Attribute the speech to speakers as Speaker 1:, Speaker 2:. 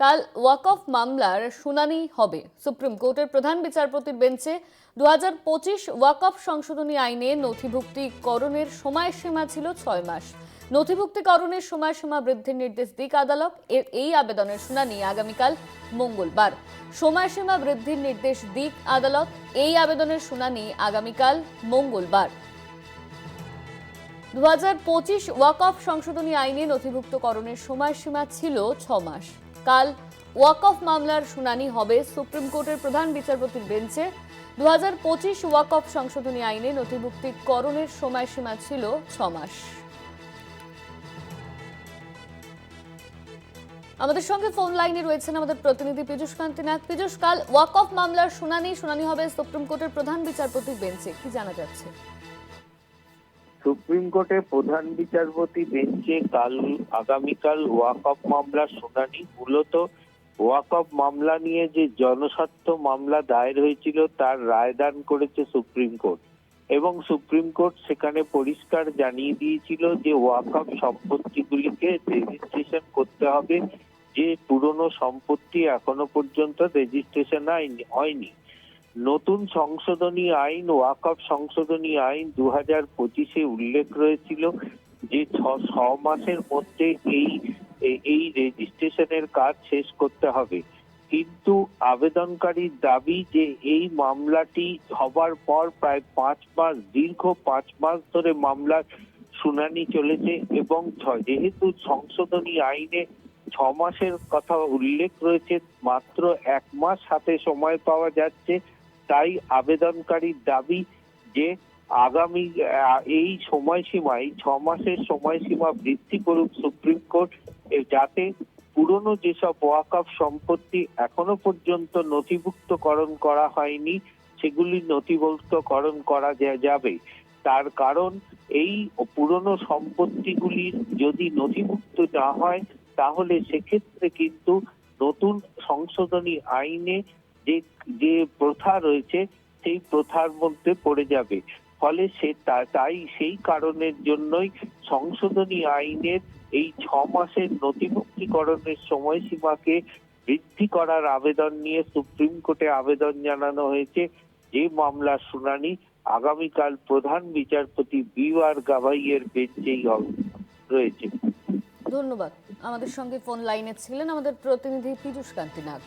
Speaker 1: কাল ওয়াকফ মামলার শুনানি হবে। সুপ্রিম কোর্টের প্রধান বিচারপতির বেঞ্চে দু হাজার পঁচিশ ওয়াকফ সংশোধনী আইনে নথিভুক্তিকরণের সময়সীমা ছিল ছয় মাস। নথিভুক্তিকরণের সময়সীমা বৃদ্ধির নির্দেশ দিক আদালত এর এই আবেদনের শুনানি আগামীকাল মঙ্গলবার। সময়সীমা বৃদ্ধির নির্দেশ দিক আদালত এই আবেদনের শুনানি আগামীকাল মঙ্গলবার। দু হাজার পঁচিশ ওয়াকফ সংশোধনী আইনে নথিভুক্তকরণের সময়সীমা ছিল ছ মাস। কাল ওয়াকফ মামলার শুনানি হবে সুপ্রিম কোর্টের প্রধান বিচারপতির বেঞ্চে। দু হাজার পঁচিশ ওয়াকফ সংশোধনী আইনে নথিভুক্তিকরণের সময়সীমা ছিল ছ মাস। আমাদের সঙ্গে ফোন লাইনে রয়েছেন আমাদের প্রতিনিধি পীযুষ কান্তি নাথ পীযুষ, কাল ওয়াকফ মামলার শুনানি শুনানি হবে সুপ্রিম কোর্টের প্রধান বিচারপতির বেঞ্চে। কি জানা যাচ্ছে?
Speaker 2: সুপ্রিম কোর্টে প্রধান বিচারপতি বেঞ্চে কাল, আগামীকাল ওয়াকফ মামলার শুনানি। মূলত ওয়াকফ মামলা নিয়ে যে জনস্বার্থ মামলা দায়ের হয়েছিল, তার রায়দান করেছে সুপ্রিম কোর্ট। এবং সুপ্রিম কোর্ট সেখানে পরিষ্কার জানিয়ে দিয়েছিল যে ওয়াকফ সম্পত্তিগুলিকে রেজিস্ট্রেশন করতে হবে। যে পুরনো সম্পত্তি এখনও পর্যন্ত রেজিস্ট্রেশন হয়নি। নতুন সংশোধনী আইন ওয়াকফ সংশোধনী আইন দু হাজার পঁচিশে উল্লেখ রয়েছিল যে ছ মাসের মধ্যে এই এই রেজিস্ট্রেশনের কাজ শেষ করতে হবে। কিন্তু আবেদনকারীর দাবি যে এই মামলাটি হবার পর প্রায় পাঁচ মাস, দীর্ঘ পাঁচ মাস ধরে মামলার শুনানি চলেছে এবং যেহেতু সংশোধনী আইনে ছ মাসের কথা উল্লেখ রয়েছে, মাত্র এক মাস হাতে সময় পাওয়া যাচ্ছে। তাই আবেদনকারীর দাবি যে আগামী এই সময়সীমায়, ছ মাসের সময়সীমা বৃদ্ধি করুক সুপ্রিম কোর্ট যাতে পুরনো যেসব ওয়াকফ সম্পত্তি এখনও পর্যন্ত নথিভুক্তকরণ করা হয়নি, সেগুলি নথিভুক্তকরণ করা যাবে। তার কারণ, এই পুরনো সম্পত্তিগুলি যদি নথিভুক্ত না হয়, তাহলে সেক্ষেত্রে কিন্তু নতুন সংশোধনী আইনে যে যে প্রথা রয়েছে, সেই প্রথার মধ্যে পড়ে যাবে। ফলে সে তাই সেই কারণের জন্যই সংশোধনী আইনের এই ছ মাসের নথিভুক্তিকরণের সময়সীমাকে বৃদ্ধি করার আবেদন নিয়ে সুপ্রিম কোর্টে আবেদন জানানো হয়েছে। যে মামলার শুনানি আগামীকাল প্রধান বিচারপতি বি আর গাভাইয়ের বেঞ্চেই রয়েছে।
Speaker 1: ধন্যবাদ। আমাদের সঙ্গে ফোন লাইনে ছিলেন আমাদের প্রতিনিধি পীযুষ কান্তি নাথ